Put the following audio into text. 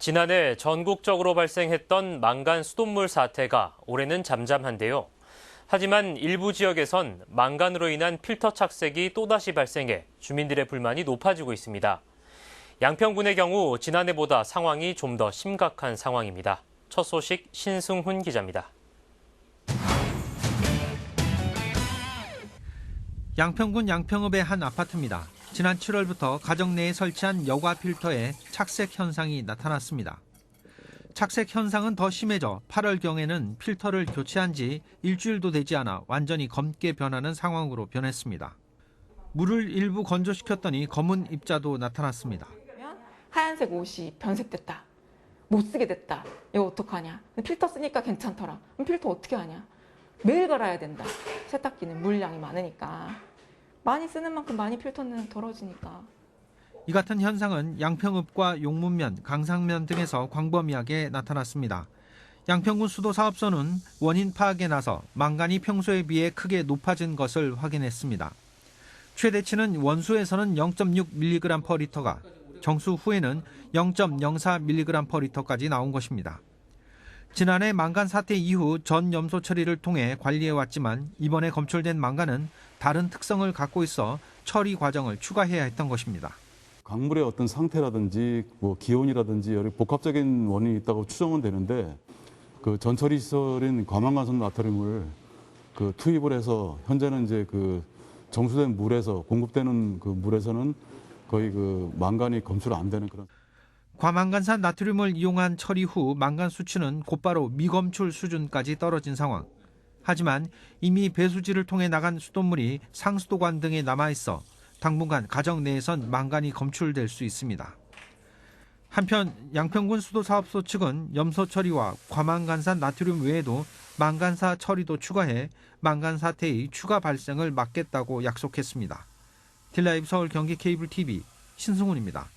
지난해 전국적으로 발생했던 망간 수돗물 사태가 올해는 잠잠한데요. 하지만 일부 지역에선 망간으로 인한 필터 착색이 또다시 발생해 주민들의 불만이 높아지고 있습니다. 양평군의 경우 지난해보다 상황이 좀 더 심각한 상황입니다. 첫 소식 신승훈 기자입니다. 양평군 양평읍의 한 아파트입니다. 지난 7월부터 가정 내에 설치한 여과 필터에 착색 현상이 나타났습니다. 착색 현상은 더 심해져 8월경에는 필터를 교체한 지 일주일도 되지 않아 완전히 검게 변하는 상황으로 변했습니다. 물을 일부 건조시켰더니 검은 입자도 나타났습니다. 하얀색 옷이 변색됐다. 못 쓰게 됐다. 이거 어떡하냐. 필터 쓰니까 괜찮더라. 필터 어떻게 하냐. 매일 갈아야 된다. 세탁기는 물량이 많으니까. 많이 쓰는 만큼 많이 필터는 덜어지니까. 이 같은 현상은 양평읍과 용문면, 강상면 등에서 광범위하게 나타났습니다. 양평군 수도 사업소는 원인 파악에 나서 망간이 평소에 비해 크게 높아진 것을 확인했습니다. 최대치는 원수에서는 0.6mg per 리터가 정수 후에는 0.04mg per 리터까지 나온 것입니다. 지난해 망간 사태 이후 전 염소 처리를 통해 관리해 왔지만 이번에 검출된 망간은 다른 특성을 갖고 있어 처리 과정을 추가해야 했던 것입니다. 강물의 어떤 상태라든지 뭐 기온이라든지 여러 복합적인 원인이 있다고 추정은 되는데 그 전처리 시설인 과망간선 나트륨을 그 투입을 해서 현재는 이제 그 정수된 물에서 공급되는 그 물에서는 거의 그 망간이 검출 안 되는 그런 과망간산 나트륨을 이용한 처리 후 망간 수치는 곧바로 미검출 수준까지 떨어진 상황. 하지만 이미 배수지를 통해 나간 수돗물이 상수도관 등에 남아 있어 당분간 가정 내에선 망간이 검출될 수 있습니다. 한편 양평군 수도사업소 측은 염소 처리와 과망간산 나트륨 외에도 망간사 처리도 추가해 망간 사태의 추가 발생을 막겠다고 약속했습니다. 딜라이브 서울 경기 케이블 TV 신승훈입니다.